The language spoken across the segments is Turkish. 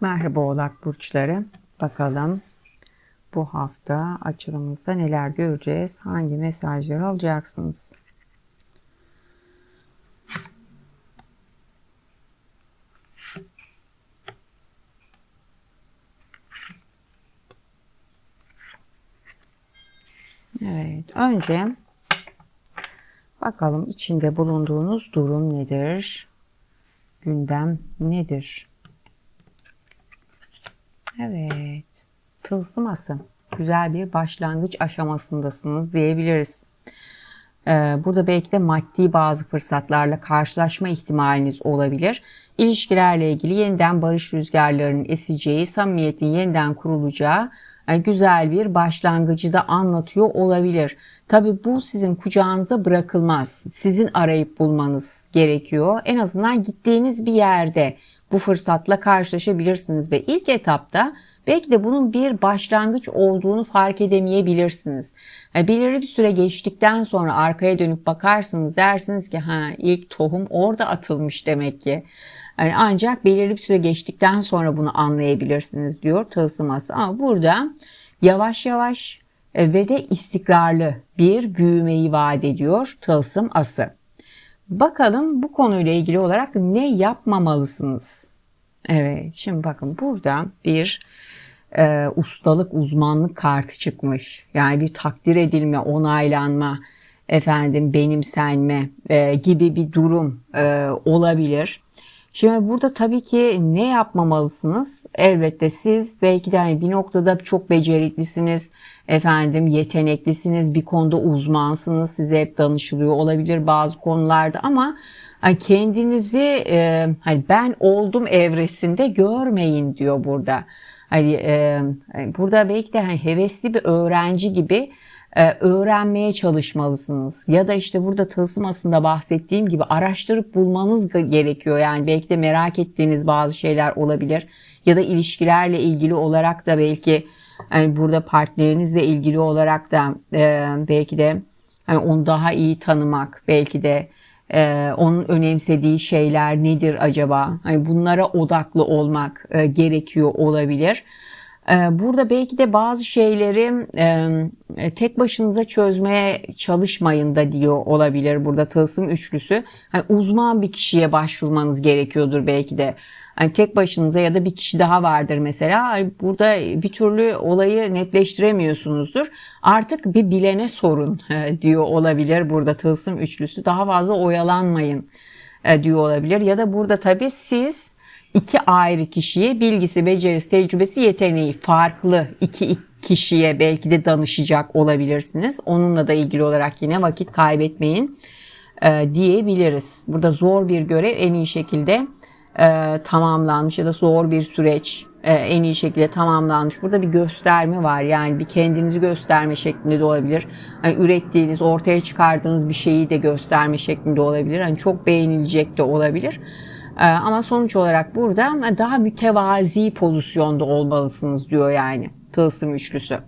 Merhaba Oğlak Burçları. Bakalım bu hafta açılımızda neler göreceğiz? Hangi mesajları alacaksınız? Evet, önce bakalım içinde bulunduğunuz durum nedir? Gündem nedir? Evet. Tılsım ası. Güzel bir başlangıç aşamasındasınız diyebiliriz. Ee, burada belki de maddi bazı fırsatlarla karşılaşma ihtimaliniz olabilir. İlişkilerle ilgili yeniden barış rüzgarlarının eseceği, samimiyetin yeniden kurulacağı e, güzel bir başlangıcı da anlatıyor olabilir. Tabi bu sizin kucağınıza bırakılmaz. Sizin arayıp bulmanız gerekiyor. En azından gittiğiniz bir yerde bu fırsatla karşılaşabilirsiniz ve ilk etapta belki de bunun bir başlangıç olduğunu fark edemeyebilirsiniz. Yani belirli bir süre geçtikten sonra arkaya dönüp bakarsınız dersiniz ki ha ilk tohum orada atılmış demek ki. Yani ancak belirli bir süre geçtikten sonra bunu anlayabilirsiniz diyor tılsıması. Ama burada yavaş yavaş e, ve de istikrarlı bir büyümeyi vaat ediyor tılsım ası. Bakalım bu konuyla ilgili olarak ne yapmamalısınız? Evet şimdi bakın burada bir e, ustalık uzmanlık kartı çıkmış. Yani bir takdir edilme, onaylanma, efendim benimsenme e, gibi bir durum e, olabilir. Şimdi burada tabii ki ne yapmamalısınız? Elbette siz belki de hani bir noktada çok beceriklisiniz, efendim yeteneklisiniz, bir konuda uzmansınız, size hep danışılıyor olabilir bazı konularda ama kendinizi e, hani ben oldum evresinde görmeyin diyor burada. Hani e, burada belki de hani hevesli bir öğrenci gibi öğrenmeye çalışmalısınız. Ya da işte burada tılsım aslında bahsettiğim gibi araştırıp bulmanız gerekiyor. Yani belki de merak ettiğiniz bazı şeyler olabilir. Ya da ilişkilerle ilgili olarak da belki yani burada partnerinizle ilgili olarak da e, belki de hani onu daha iyi tanımak, belki de e, onun önemsediği şeyler nedir acaba? Hani bunlara odaklı olmak e, gerekiyor olabilir. Ee, burada belki de bazı şeyleri e, tek başınıza çözmeye çalışmayın da diyor olabilir burada tılsım üçlüsü. Hani uzman bir kişiye başvurmanız gerekiyordur belki de. Hani tek başınıza ya da bir kişi daha vardır mesela. Burada bir türlü olayı netleştiremiyorsunuzdur. Artık bir bilene sorun e, diyor olabilir burada tılsım üçlüsü. Daha fazla oyalanmayın e, diyor olabilir. Ya da burada tabii siz iki ayrı kişiye bilgisi, becerisi, tecrübesi, yeteneği farklı iki kişiye belki de danışacak olabilirsiniz. Onunla da ilgili olarak yine vakit kaybetmeyin e, diyebiliriz. Burada zor bir görev en iyi şekilde e, tamamlanmış ya da zor bir süreç e, en iyi şekilde tamamlanmış. Burada bir gösterme var yani bir kendinizi gösterme şeklinde de olabilir. Yani ürettiğiniz, ortaya çıkardığınız bir şeyi de gösterme şeklinde olabilir. Yani çok beğenilecek de olabilir. Ee, ama sonuç olarak burada daha mütevazi pozisyonda olmalısınız diyor yani tılsım üçlüsü.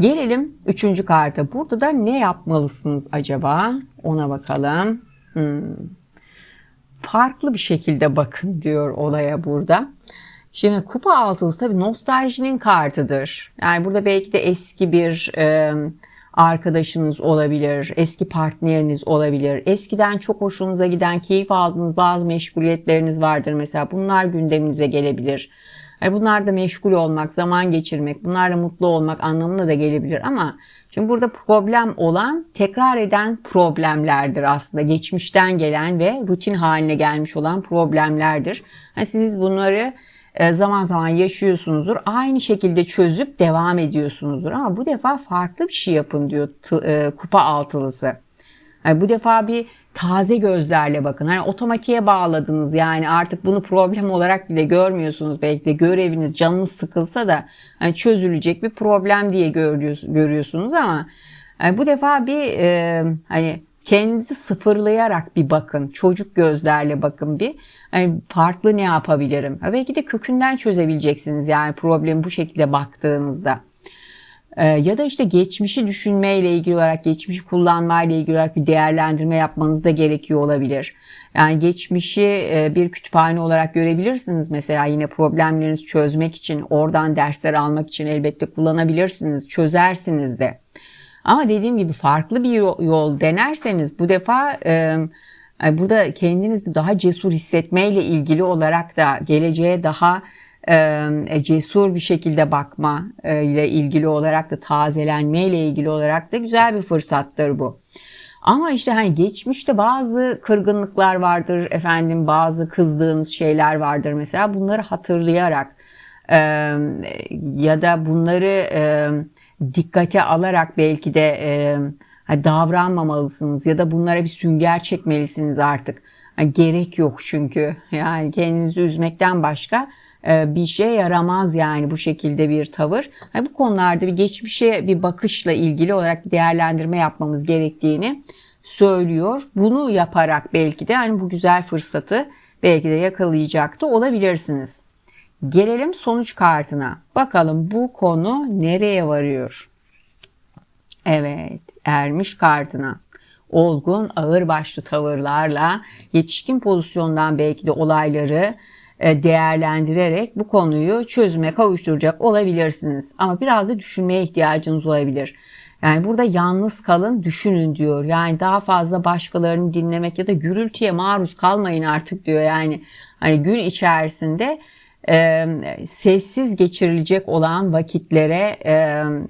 Gelelim üçüncü karta. Burada da ne yapmalısınız acaba? Ona bakalım. Hmm. Farklı bir şekilde bakın diyor olaya burada. Şimdi kupa altısı tabii nostaljinin kartıdır. Yani burada belki de eski bir e, arkadaşınız olabilir, eski partneriniz olabilir. Eskiden çok hoşunuza giden, keyif aldığınız bazı meşguliyetleriniz vardır mesela. Bunlar gündeminize gelebilir. Yani bunlar da meşgul olmak, zaman geçirmek, bunlarla mutlu olmak anlamına da gelebilir ama şimdi burada problem olan tekrar eden problemlerdir aslında. Geçmişten gelen ve rutin haline gelmiş olan problemlerdir. Yani siz bunları e, zaman zaman yaşıyorsunuzdur. Aynı şekilde çözüp devam ediyorsunuzdur. Ama bu defa farklı bir şey yapın diyor e, kupa altılısı. Yani bu defa bir taze gözlerle bakın. Hani otomatiğe bağladınız yani artık bunu problem olarak bile görmüyorsunuz. Belki de göreviniz canınız sıkılsa da hani çözülecek bir problem diye görüyorsunuz ama yani bu defa bir e, hani Kendinizi sıfırlayarak bir bakın. Çocuk gözlerle bakın bir. Yani farklı ne yapabilirim? Ha belki de kökünden çözebileceksiniz yani problemi bu şekilde baktığınızda. Ee, ya da işte geçmişi düşünmeyle ilgili olarak, geçmişi kullanmayla ilgili olarak bir değerlendirme yapmanız da gerekiyor olabilir. Yani geçmişi e, bir kütüphane olarak görebilirsiniz mesela yine problemlerinizi çözmek için, oradan dersler almak için elbette kullanabilirsiniz, çözersiniz de. Ama dediğim gibi farklı bir yol denerseniz bu defa e, burada kendinizi daha cesur hissetmeyle ilgili olarak da geleceğe daha e, cesur bir şekilde bakma e, ile ilgili olarak da tazelenme ile ilgili olarak da güzel bir fırsattır bu. Ama işte hani geçmişte bazı kırgınlıklar vardır efendim bazı kızdığınız şeyler vardır mesela bunları hatırlayarak e, ya da bunları e, dikkate alarak belki de e, davranmamalısınız ya da bunlara bir sünger çekmelisiniz artık. Yani gerek yok çünkü yani kendinizi üzmekten başka e, bir şey yaramaz yani bu şekilde bir tavır. Yani bu konularda bir geçmişe bir bakışla ilgili olarak bir değerlendirme yapmamız gerektiğini söylüyor. Bunu yaparak belki de hani bu güzel fırsatı belki de yakalayacaktı olabilirsiniz. Gelelim sonuç kartına. Bakalım bu konu nereye varıyor? Evet, ermiş kartına. Olgun, ağırbaşlı tavırlarla yetişkin pozisyondan belki de olayları e, değerlendirerek bu konuyu çözüme kavuşturacak olabilirsiniz. Ama biraz da düşünmeye ihtiyacınız olabilir. Yani burada yalnız kalın, düşünün diyor. Yani daha fazla başkalarını dinlemek ya da gürültüye maruz kalmayın artık diyor. Yani hani gün içerisinde e, sessiz geçirilecek olan vakitlere e,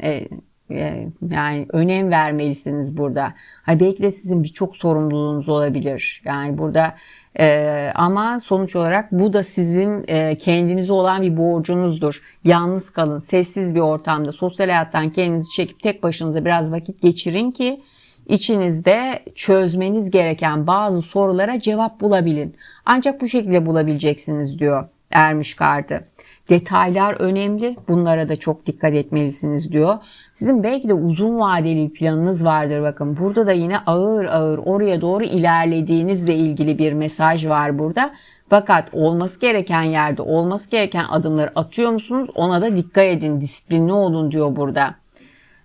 e, e yani önem vermelisiniz burada. Hani belki de sizin birçok sorumluluğunuz olabilir. Yani burada ee, ama sonuç olarak bu da sizin e, kendinize olan bir borcunuzdur. Yalnız kalın, sessiz bir ortamda, sosyal hayattan kendinizi çekip tek başınıza biraz vakit geçirin ki içinizde çözmeniz gereken bazı sorulara cevap bulabilin. Ancak bu şekilde bulabileceksiniz diyor Ermiş kartı. Detaylar önemli. Bunlara da çok dikkat etmelisiniz diyor. Sizin belki de uzun vadeli bir planınız vardır bakın. Burada da yine ağır ağır oraya doğru ilerlediğinizle ilgili bir mesaj var burada. Fakat olması gereken yerde olması gereken adımları atıyor musunuz? Ona da dikkat edin. Disiplinli olun diyor burada.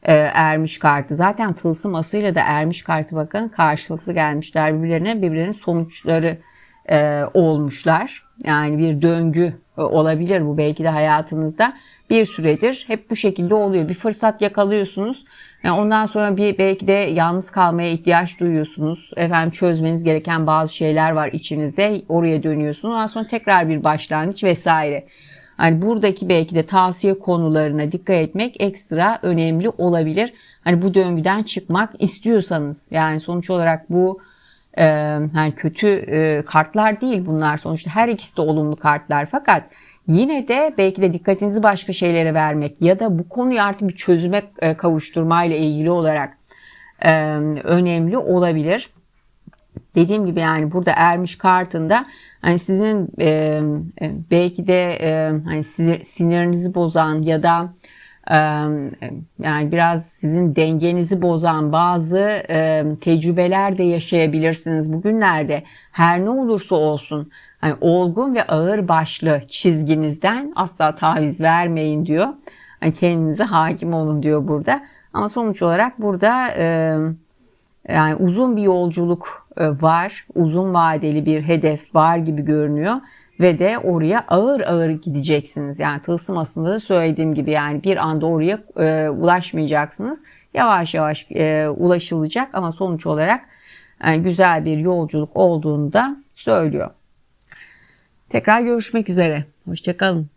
Ee, ermiş kartı. Zaten tılsım asıyla da ermiş kartı bakın karşılıklı gelmişler birbirlerine. Birbirlerinin sonuçları e, olmuşlar. Yani bir döngü e, olabilir bu belki de hayatınızda bir süredir hep bu şekilde oluyor. Bir fırsat yakalıyorsunuz. Yani ondan sonra bir belki de yalnız kalmaya ihtiyaç duyuyorsunuz. Efendim çözmeniz gereken bazı şeyler var içinizde. Oraya dönüyorsunuz. Ondan sonra tekrar bir başlangıç vesaire. Hani buradaki belki de tavsiye konularına dikkat etmek ekstra önemli olabilir. Hani bu döngüden çıkmak istiyorsanız yani sonuç olarak bu e, yani kötü kartlar değil bunlar sonuçta her ikisi de olumlu kartlar fakat yine de belki de dikkatinizi başka şeylere vermek ya da bu konuyu artık bir çözüme e, kavuşturmayla ilgili olarak önemli olabilir. Dediğim gibi yani burada ermiş kartında hani sizin belki de hani sinirinizi bozan ya da yani biraz sizin dengenizi bozan bazı tecrübeler de yaşayabilirsiniz bugünlerde. Her ne olursa olsun hani olgun ve ağır başlı çizginizden asla taviz vermeyin diyor. Hani kendinize hakim olun diyor burada. Ama sonuç olarak burada yani uzun bir yolculuk var. Uzun vadeli bir hedef var gibi görünüyor ve de oraya ağır ağır gideceksiniz. Yani tılsım aslında da söylediğim gibi yani bir anda oraya e, ulaşmayacaksınız. Yavaş yavaş e, ulaşılacak ama sonuç olarak yani güzel bir yolculuk olduğunu da söylüyor. Tekrar görüşmek üzere. Hoşçakalın.